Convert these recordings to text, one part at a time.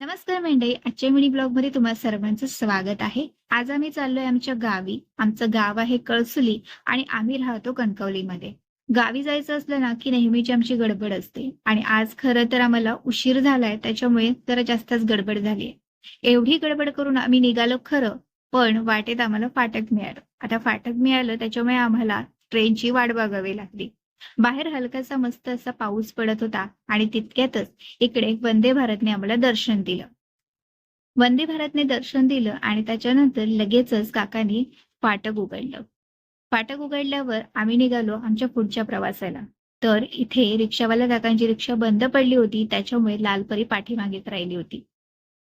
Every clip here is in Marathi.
नमस्कार मंडळी आजच्या मिनी ब्लॉगमध्ये तुम्हा सर्वांचं स्वागत आहे. आज आम्ही चाललोय आमच्या गावी. आमचं गाव आहे कळसुली आणि आम्ही राहतो कणकवलीमध्ये. गावी जायचं असलं ना की नेहमीची आमची गडबड असते. आणि आज खरं तर आम्हाला उशीर झालाय त्याच्यामुळे जरा जास्तच गडबड झाली एवढी गडबड करून आम्ही निघालो खरं पण वाटेत आम्हाला फाटक मिळालं. आता फाटक मिळालं त्याच्यामुळे आम्हाला ट्रेनची वाट बघावी लागली. बाहेर हलकासा मस्त असा पाऊस पडत होता आणि तितक्यातच इकडे वंदे भारतने आम्हाला दर्शन दिलं. वंदे भारतने दर्शन दिलं आणि त्याच्यानंतर लगेचच काकांनी फाटक उघडलं. फाटक उघडल्यावर आम्ही निघालो आमच्या पुढच्या प्रवासाला. तर इथे रिक्षावाल्या काकांची रिक्षा बंद पडली होती त्याच्यामुळे लालपरी पाठीमागेच राहिली होती.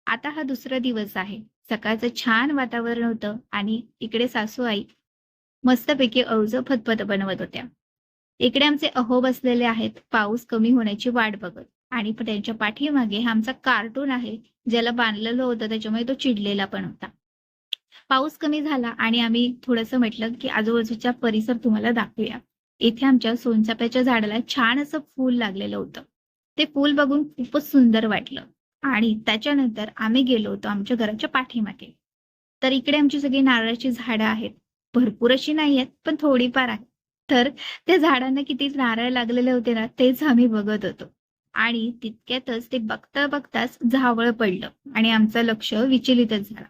आता हा दुसरा दिवस आहे. सकाळचं छान वातावरण होतं आणि इकडे सासू आई मस्तपैकी अळूच फतफत बनवत होत्या. इकडे आमचे अहो बसलेले आहेत. पाऊस कमी होण्याची वाट बघत. आणि त्यांच्या पाठीमागे हा आमचा कार्टून आहे. ज्याला बांधलेलं होतं. त्याच्यामुळे तो चिडलेला पण होता. पाऊस कमी झाला आणि आम्ही थोडस म्हटलं की आजूबाजूचा परिसर तुम्हाला दाखवूया. इथे आमच्या सोनचाप्याच्या झाडाला छान असं फूल लागलेलं होतं. ते फूल बघून खूपच सुंदर वाटलं. आणि त्याच्यानंतर आम्ही गेलो होतो आमच्या घराच्या पाठीमागे. तर इकडे आमची सगळी नारळाची झाडं आहेत. भरपूर अशी नाही आहेत पण थोडीफार आहेत. तर त्या झाडांना किती नारळ लागलेले होते ना तेच आम्ही बघत होतो. आणि तितक्यातच ते बघता बघताच झावळ पडलं आणि आमचं लक्ष विचलितच झालं.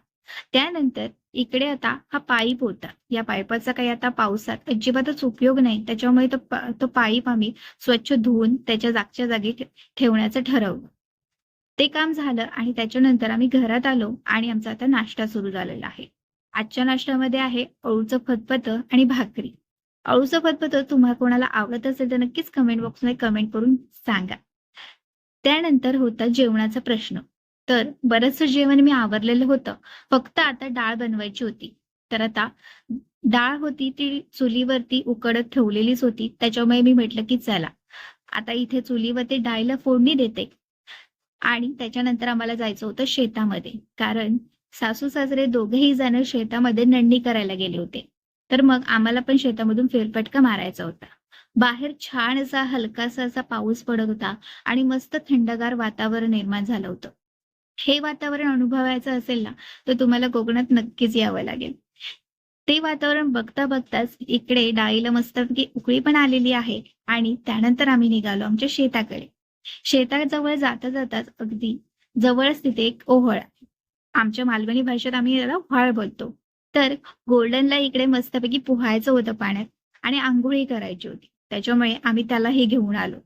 त्यानंतर इकडे आता हा पाईप होता. या पाईपाचा काही आता पावसात अजिबातच उपयोग नाही. त्याच्यामुळे तो तो पाईप आम्ही स्वच्छ धुवून त्याच्या जागच्या जागी ठेवण्याचं ठरवलं. ते काम झालं आणि त्याच्यानंतर आम्ही घरात आलो आणि आमचा आता नाश्ता सुरू झालेला आहे. आजच्या नाश्त्यामध्ये आहे अळूचं फतफत आणि भाकरी. अळूचं फतफत तुम्हाला कोणाला आवडत असेल तर नक्कीच कमेंट बॉक्समध्ये कमेंट करून सांगा. त्यानंतर होता जेवणाचा प्रश्न. तर बरंचसं जेवण मी आवरलेलं होतं. फक्त आता डाळ बनवायची होती. तर आता डाळ होती ती चुलीवरती उकडत ठेवलेलीच होती. त्याच्यामुळे मी म्हटलं की चला. आता इथे चुलीवरती डाळीला फोडणी देते. आणि त्याच्यानंतर आम्हाला जायचं होतं शेतामध्ये. कारण सासू सासरे दोघेही जण शेतामध्ये नंडी करायला गेले होते. तर मग आम्हाला पण शेतामधून फेरफटका मारायचा होता. बाहेर छान असा हलकासा असा पाऊस पडत होता आणि मस्त थंडगार वातावरण निर्माण झालं होतं. हे वातावरण अनुभवायचं असेल ना तर तुम्हाला कोकणात नक्कीच यावं लागेल. ते वातावरण बघता बघताच इकडे डाळीला मस्तपैकी उकळी पण आलेली आहे आणि त्यानंतर आम्ही निघालो आमच्या शेताकडे. शेताजवळ जाता जाताच अगदी जवळच तिथे एक ओहळ आहे. आमच्या मालवणी भाषेत आम्ही याला व्हाळ बोलतो. तर गोल्डनला इकडे मस्तपैकी पोहायचं होतं पाण्यात आणि आंघोळी करायची होती. त्याच्यामुळे आम्ही त्याला हे घेऊन आलो.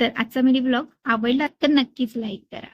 तर आजचा मिनी ब्लॉग आवडला तर नक्कीच लाईक करा.